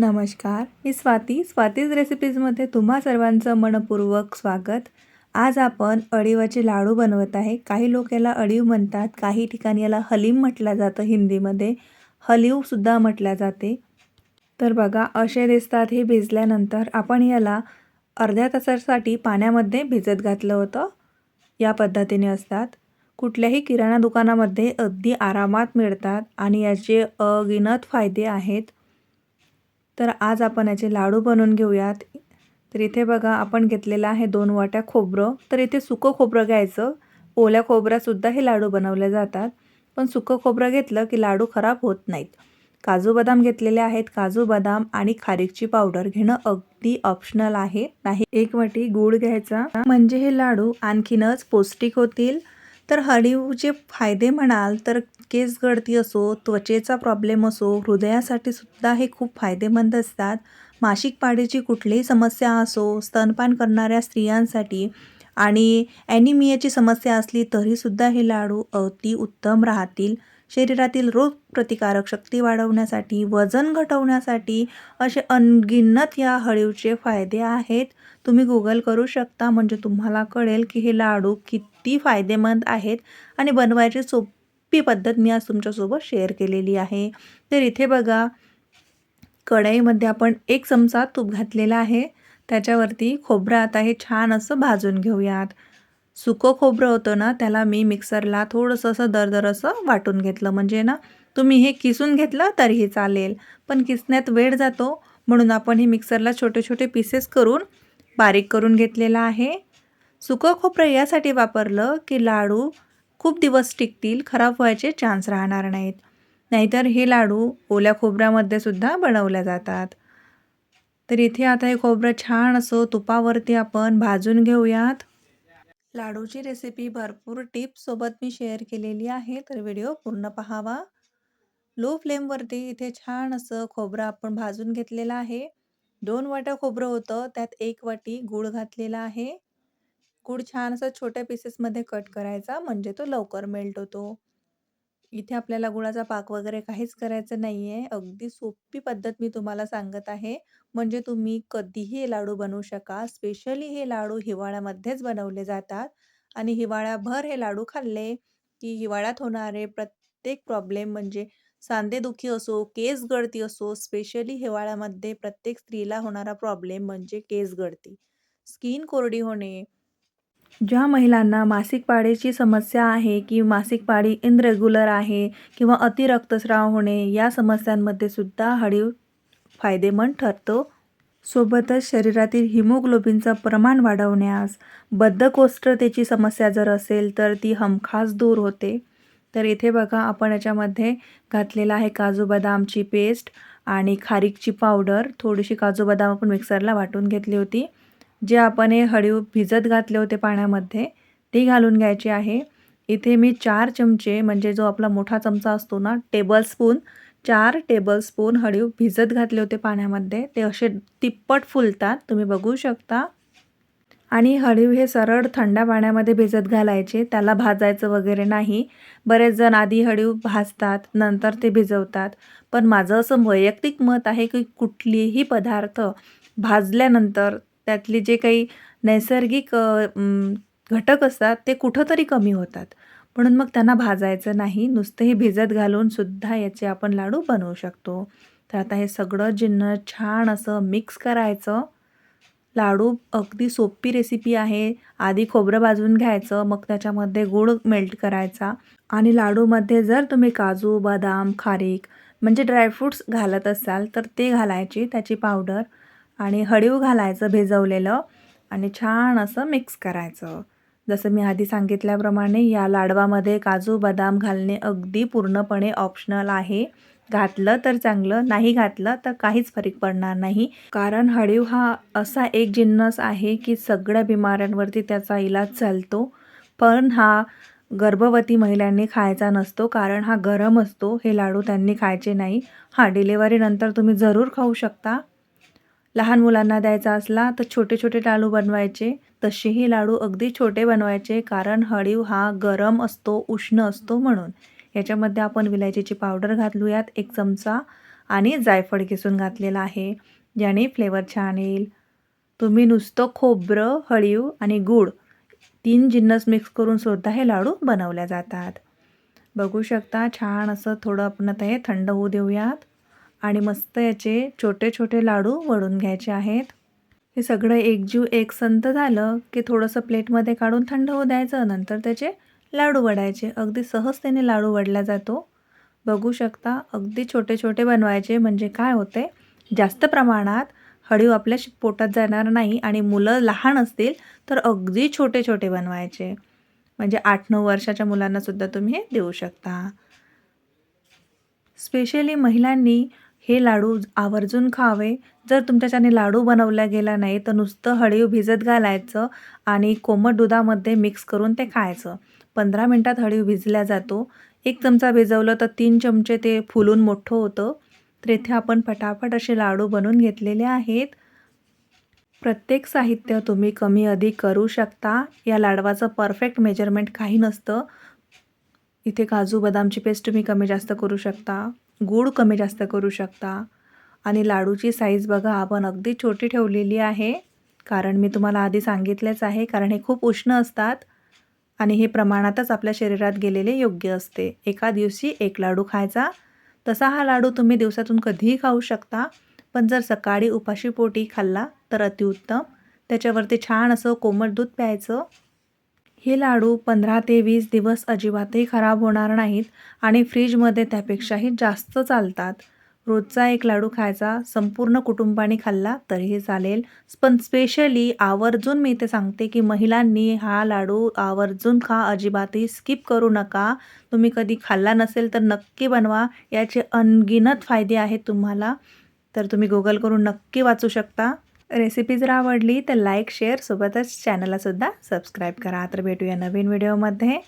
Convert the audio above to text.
नमस्कार मी स्वाती. स्वातीज रेसिपीजमध्ये तुम्हा सर्वांचं मनपूर्वक स्वागत. आज आपण अळीवाचे लाडू बनवत आहे. काही लोक याला अळीव म्हणतात काही ठिकाणी याला हलीम म्हटलं जातं हिंदीमध्ये. हलीवसुद्धा म्हटल्या जाते. तर बघा असे दिसतात हे भिजल्यानंतर आपण याला अर्ध्या तासासाठी पाण्यामध्ये भिजत घातलं होतं. या पद्धतीने असतात. कुठल्याही किराणा दुकानामध्ये अगदी आरामात मिळतात आणि याचे अगिनत फायदे आहेत. तर आज आपण याचे लाडू बनवून घेऊयात. तर इथे बघा आपण घेतलेलं आहे दोन वाट्या खोबरं. तर इथे सुकं खोबरं घ्यायचं. ओल्या खोबऱ्यासुद्धा हे लाडू बनवले जातात. पण सुकं खोबरं घेतलं की लाडू खराब होत नाहीत. काजू बदाम घेतलेले आहेत. काजू बदाम आणि खारीकची पावडर घेणं अगदी ऑप्शनल आहे. नाही एक वाटी गूळ घ्यायचा. म्हणजे हे लाडू आणखीनच पौष्टिक होतील. तर हळीवचे फायदे म्हणाल तर केस गळती असो त्वचेचा प्रॉब्लेम असो हृदयासाठी सुद्धा हे खूप फायदेमंद असतात. मासिक पाळीची कुठलीही समस्या असो स्तनपान करणाऱ्या स्त्रियांसाठी आणि ॲनिमियाची समस्या असली तरीसुद्धा हे लाडू अति उत्तम राहतील. शरीरातील रोगप्रतिकारक शक्ती वाढवण्यासाठी वजन घटवण्यासाठी असे अनगिनत या हळीवचे फायदे आहेत. तुम्ही गुगल करू शकता म्हणजे तुम्हाला कळेल की हे लाडू किती फायदेमंद आहेत आणि बनवायची सोपी पद्धत मी आज तुमच्यासोबत शेअर केलेली आहे. तर इथे बघा कढईमध्ये आपण एक चमचा तूप घातलेला आहे. त्याच्यावरती खोबरं आता हे छान असं भाजून घेऊयात. सुकं खोबरं होतं ना त्याला मी मिक्सरला थोडंसं असं दरदर असं वाटून घेतलं. म्हणजे ना तुम्ही हे किसून घेतलं तरीही चालेल. पण किसण्यात वेळ जातो म्हणून आपण हे मिक्सरला छोटे छोटे पीसेस करून बारीक करून घेतलेलं आहे. सुकं खोबरं यासाठी वापरलं की लाडू खूप दिवस टिकतील खराब व्हायचे चान्स राहणार नाहीत. नाहीतर हे लाडू ओल्या खोबऱ्यामध्ये सुद्धा बनवल्या जातात. तर इथे आता हे खोबरं छान असं तुपावरती आपण भाजून घेऊयात. लाडूची रेसिपी भरपूर टिप्ससोबत मी शेअर केलेली आहे तर व्हिडिओ पूर्ण पहावा. लो फ्लेमवरती इथे छान असं खोबरं आपण भाजून घेतलेलं आहे. दोन वाट्या खोबरं होतं त्यात एक वाटी गूळ घातलेला आहे. गूळ छान असं छोट्या पीसेसमध्ये कट करायचा म्हणजे तो लवकर मेल्ट होतो. इथे आपल्याला गुळाचा पाक वगैरे काहीच करायचं नाही आहे अगदी सोपी पद्धत मी तुम्हाला सांगत आहे. म्हणजे तुम्ही कधीही हे लाडू बनवू शका. स्पेशली हे लाडू हिवाळ्यामध्येच बनवले जातात. आणि हिवाळ्याभर हे लाडू खाल्ले की हिवाळ्यात होणारे प्रत्येक प्रॉब्लेम म्हणजे सांधेदुखी असो केस गळती असो स्पेशली हिवाळ्यामध्ये प्रत्येक स्त्रीला होणारा प्रॉब्लेम म्हणजे केस गळती. स्किन कोरडी होणे ज्या महिलांना मासिक पाळीची समस्या आहे की मासिक पाळी इनरेग्युलर आहे किंवा अतिरक्तस्राव होणे या समस्यांमध्ये सुद्धा हळीव फायदेमंद ठरतो. सोबतच शरीरातील हिमोग्लोबिनचं प्रमाण वाढवण्यास बद्धकोष्ठतेची समस्या जर असेल तर ती हमखास दूर होते. तर इथे बघा आपण याच्यामध्ये घातलेला आहे काजू बदामची पेस्ट आणि खारीकची पावडर थोडीशी काजू बदाम आपण मिक्सरला वाटून घेतली होती. जे आपण हे हळीव भिजत घातले होते पाण्यामध्ये ते घालून घ्यायचे आहे. इथे मी चार चमचे म्हणजे जो आपला मोठा चमचा असतो ना टेबलस्पून चार टेबलस्पून हळीव भिजत घातले होते पाण्यामध्ये. ते असे तिप्पट फुलतात तुम्ही बघू शकता. आणि हळीव हे सरळ थंड पाण्यामध्ये भिजत घालायचे त्याला भाजायचं वगैरे नाही. बरेच जण आधी हळीव भाजतात नंतर ते भिजवतात. पण माझं असं वैयक्तिक मत आहे की कुठलीही पदार्थ भाजल्यानंतर त्यातले जे काही नैसर्गिक घटक असतात ते कुठंतरी कमी होतात. म्हणून मग त्यांना भाजायचं नाही. नुसतं भिजत घालून सुद्धा याचे आपण लाडू बनवू शकतो. तर आता हे सगळं जिन्न छान असं मिक्स करायचं. लाडू अगदी सोपी रेसिपी आहे. आधी खोबरं भाजून घ्यायचं मग त्याच्यामध्ये गूळ मेल्ट करायचा. आणि लाडूमध्ये जर तुम्ही काजू बदाम खारीक म्हणजे ड्रायफ्रूट्स घालत असाल तर ते घालायची त्याची पावडर. आणि हळीव घालायचं भिजवलेलं आणि छान असं मिक्स करायचं. जसं मी आधी सांगितल्याप्रमाणे या लाडवामध्ये काजू बदाम घालणे अगदी पूर्णपणे ऑप्शनल आहे. घातलं तर चांगलं नाही घातलं तर काहीच फरक पडणार नाही. कारण हळीव हा असा एक जिन्नस आहे की सगळ्या बिमाऱ्यांवरती त्याचा इलाज चालतो. पण हा गर्भवती महिलांनी खायचा नसतो कारण हा गरम असतो. हे लाडू त्यांनी खायचे नाही. हा डिलेवरीनंतर तुम्ही जरूर खाऊ शकता. लहान मुलांना द्यायचा असला तर छोटे छोटे लाडू बनवायचे. तसेही लाडू अगदी छोटे बनवायचे कारण हळीव हा गरम असतो उष्ण असतो म्हणून. याच्यामध्ये आपण विलायचीची पावडर घातलूयात एक चमचा आणि जायफळ किसून घातलेला आहे ज्याने फ्लेवर छान येईल. तुम्ही नुसतं खोबरं हळीव आणि गूळ तीन जिन्नस मिक्स करून सुद्धा हे लाडू बनवल्या जातात. बघू शकता छान असं थोडं आपण आता हे थंड होऊ देऊयात. आणि मस्त याचे छोटे छोटे लाडू वळून घ्यायचे आहेत. हे सगळं एकजीव एक संत झालं की थोडंसं प्लेटमध्ये काढून थंड होऊ द्यायचं नंतर त्याचे लाडू वडायचे. अगदी सहजतेने लाडू वडला जातो. बघू शकता अगदी छोटे छोटे बनवायचे म्हणजे काय होते? जास्त प्रमाणात हळीव आपल्या श- पोटात जाणार नाही आणि मुलं लहान असतील तर अगदी छोटे छोटे बनवायचे. म्हणजे आठ नऊ वर्षाच्या मुलांनासुद्धा तुम्ही हे देऊ शकता. स्पेशली महिलांनी हे लाडू आवर्जून खावे. जर तुमच्याच्याने लाडू बनवला गेला नाही तर नुसतं हळीव भिजत घालायचं आणि कोमट दुधामध्ये मिक्स करून ते खायचं. पंधरा मिनटात हळीव भिजल्या जातो. एक चमचा भिजवलं तर तीन चमचे ते फुलून मोठं होतं. तर इथे आपण पटापट असे लाडू बनवून घेतलेले आहेत. प्रत्येक साहित्य तुम्ही कमी अधिक करू शकता. या लाडवाचं परफेक्ट मेजरमेंट काही नसतं. इथे काजू बदामची पेस्ट तुम्ही कमी जास्त करू शकता. गूळ कमी जास्त करू शकता. आणि लाडूची साईज बघा आपण अगदी छोटी ठेवलेली आहे. कारण मी तुम्हाला आधी सांगितलेच आहे कारण हे खूप उष्ण असतात. आणि हे प्रमाणातच आपल्या शरीरात गेलेले योग्य असते. एका दिवशी एक लाडू खायचा. तसा हा लाडू तुम्ही दिवसातून कधीही खाऊ शकता. पण जर सकाळी उपाशी पोटी खाल्ला तर अतिउत्तम. त्याच्यावरती छान असं कोमट दूध प्यायचं. हे लाडू पंधरा ते वीस दिवस अजिबातही खराब होणार नाहीत आणि फ्रीजमध्ये त्यापेक्षाही जास्त चालतात. रोजचा एक लाडू खायचा संपूर्ण कुटुंबाने खाल्ला तरीही चालेल. पण स्पेशली आवर्जून मी ते सांगते की महिलांनी हा लाडू आवर्जून खा अजिबातही स्किप करू नका. तुम्ही कधी खाल्ला नसेल तर नक्की बनवा. याचे अनगिनत फायदे आहेत तुम्हाला. तर तुम्ही गुगल करून नक्की वाचू शकता. रेसिपी जर आवडली तर लाईक शेअर सोबतच चॅनललासुद्धा सबस्क्राईब करा. तर भेटूया नवीन व्हिडिओमध्ये